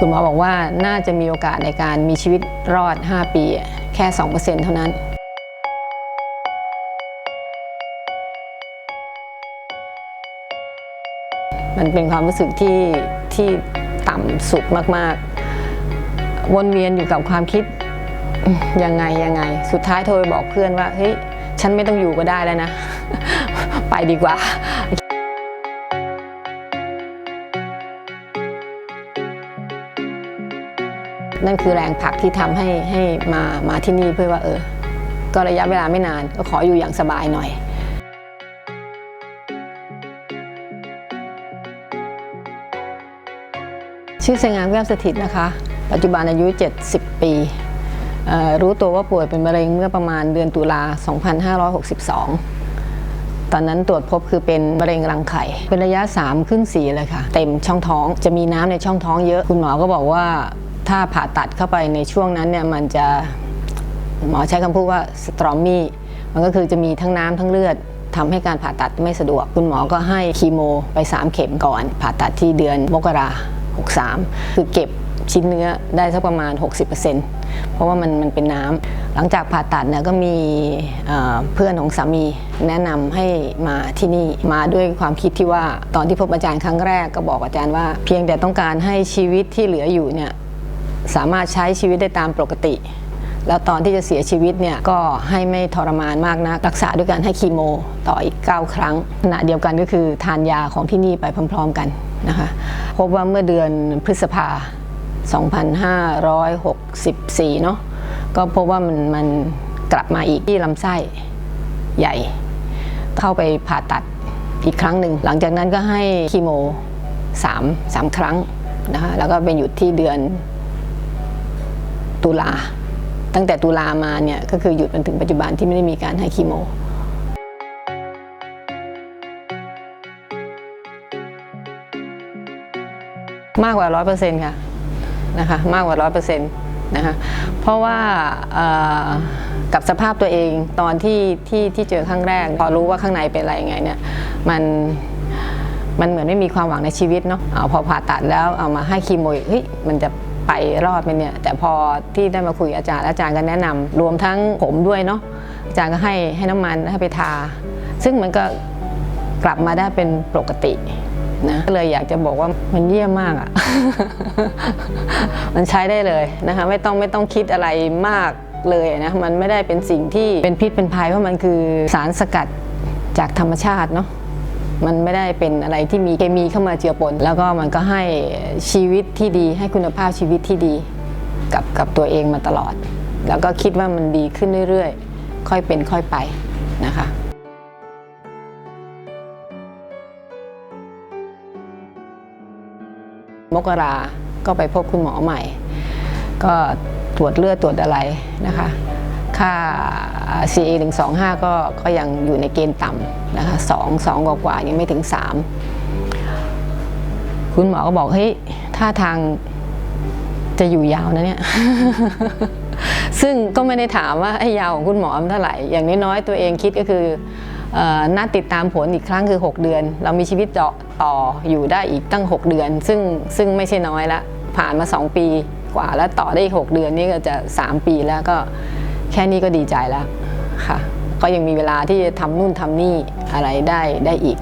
คุณหมอบอกว่าน่าจะมีโอกาสในการมีชีวิตรอด 5 ปี แค่ 2%เท่านั้น มันเป็นความรู้สึกที่ที่ต่ำสุดมาก ๆ วนเวียนอยู่กับความคิดยังไงยังไง สุดท้ายโทรไปบอกเพื่อนว่าเฮ้ยฉันไม่ต้องอยู่ก็ได้แล้วนะ ไปดีกว่า นั่นคือแรงผลักที่ทำให้ให้มามาที่นี่เพื่อว่าเออ ก็ระยะเวลาไม่นานก็ขออยู่อย่างสบายหน่อยชื่อสงามแก้วสถิตนะคะ ปัจจุบันอายุ 70 ปีรู้ตัวว่าป่วยเป็นมะเร็งเมื่อประมาณเดือนตุลา 2562 ตอนนั้นตรวจพบคือเป็นมะเร็งรังไข่ เป็นระยะ 3 ขึ้น 4 เลยค่ะ เต็มช่องท้อง จะมีน้ำในช่องท้องเยอะ คุณหมอก็บอกว่า ถ้าผ่าตัดเข้าไปในช่วงนั้นเนี่ยมันจะหมอใช้คำพูดว่าสตรอมมี่มันก็คือจะมีทั้งน้ำทั้งเลือดทำให้การผ่าตัดไม่สะดวก คุณหมอก็ให้คีโมไป 3 เข็มก่อน ผ่าตัดที่เดือนมกรา63 คือเก็บชิ้นเนื้อได้สักประมาณ 60%เพราะว่ามันมันเป็นน้ำหลังจากผ่าตัดเนี่ยก็มีเอ่อเพื่อนของสามีแนะนำให้มาที่นี่มาด้วยความคิดที่ว่าตอนที่พบอาจารย์ครั้งแรกก็บอกอาจารย์ว่า เพียงแต่ต้องการให้ชีวิตที่เหลืออยู่เนี่ย สามารถใช้ชีวิตได้ตามปกติ แล้วตอนที่จะเสียชีวิตเนี่ยก็ให้ไม่ทรมานมากนะรักษาด้วยการให้คีโม ต่ออีก 9 ครั้งขณะเดียวกันก็คือทานยาของที่นี่ไปพร้อม ๆกันนะคะพบว่าเมื่อเดือนพฤษภา 2564 เนาะก็พบว่ามันมันกลับมาอีกที่ลำไส้ใหญ่ เข้าไปผ่าตัดอีกครั้งหนึ่ง หลังจากนั้นก็ให้คีโม3 3ครั้งนะคะแล้วก็เป็นหยุดที่เดือน ตุลา ตั้งแต่ตุลามาเนี่ยก็คือหยุดจนถึงปัจจุบันที่ไม่ได้มีการให้คีโมมากกว่า 100%ค่ะนะคะมากกว่า 100%นะคะเพราะว่ากับสภาพตัวเองตอนที่ที่ที่เจอครั้งแรก พอรู้ว่าข้างในเป็นอะไรยังไงเนี่ยมันมันเหมือนไม่มีความหวังในชีวิตเนาะเอาพอผ่าตัดแล้วเอามาให้คีโมอีกเฮ้ยมันจะ ไปรอดไหมเนี่ย แต่พอที่ได้มาคุยอาจารย์อาจารย์ก็แนะนำรวมทั้งผมด้วยเนาะอาจารย์ก็ให้ให้น้ำมันให้ไปทา ซึ่งมันก็กลับมาได้เป็นปกตินะก็เลยอยากจะบอกว่ามันเยี่ยมมากอะมันใช้ได้เลยนะคะ ไม่ต้องไม่ต้องคิดอะไรมากเลยนะมันไม่ได้เป็นสิ่งที่เป็นพิษเป็นภัยเพราะมันคือสารสกัดจากธรรมชาติเนาะ มันไม่ได้เป็นอะไรที่มีเคมีเข้ามาเจือปน แล้วก็มันก็ให้ชีวิตที่ดี ให้คุณภาพชีวิตที่ดี กับกับตัวเองมาตลอด แล้วก็คิดว่ามันดีขึ้นเรื่อยๆ ค่อยเป็นค่อยไปนะคะมกราก็ไปพบคุณหมอใหม่ ก็ตรวจเลือดตรวจอะไรนะคะ ค่า CA 1 2 5 ก็ก็ยังอยู่ในเกณฑ์ต่ำนะคะ2 2กว่ากว่ายังไม่ถึง 3 คุณหมอก็บอกเฮ้ยท่าทางจะอยู่ยาวนะเนี่ย ซึ่งก็ไม่ได้ถามว่าไอ้ยาวของคุณหมอมันเท่าไหร่ อย่างน้อยๆตัวเองคิดก็คืออ่อนัดติดตามผลอีกครั้งคือ 6 เดือน เรามีชีวิตต่อต่ออยู่ได้อีกตั้ง 6 เดือน ซึ่งซึ่งไม่ใช่น้อยละผ่านมา 2 ปีกว่าแล้วต่อได้อีก 6 เดือนนี่ก็จะ 3 ปีแล้วก็ แค่นี้ก็ดีใจแล้วค่ะ ก็ยังมีเวลาที่จะทำนู่นทำนี่อะไรได้ได้อีก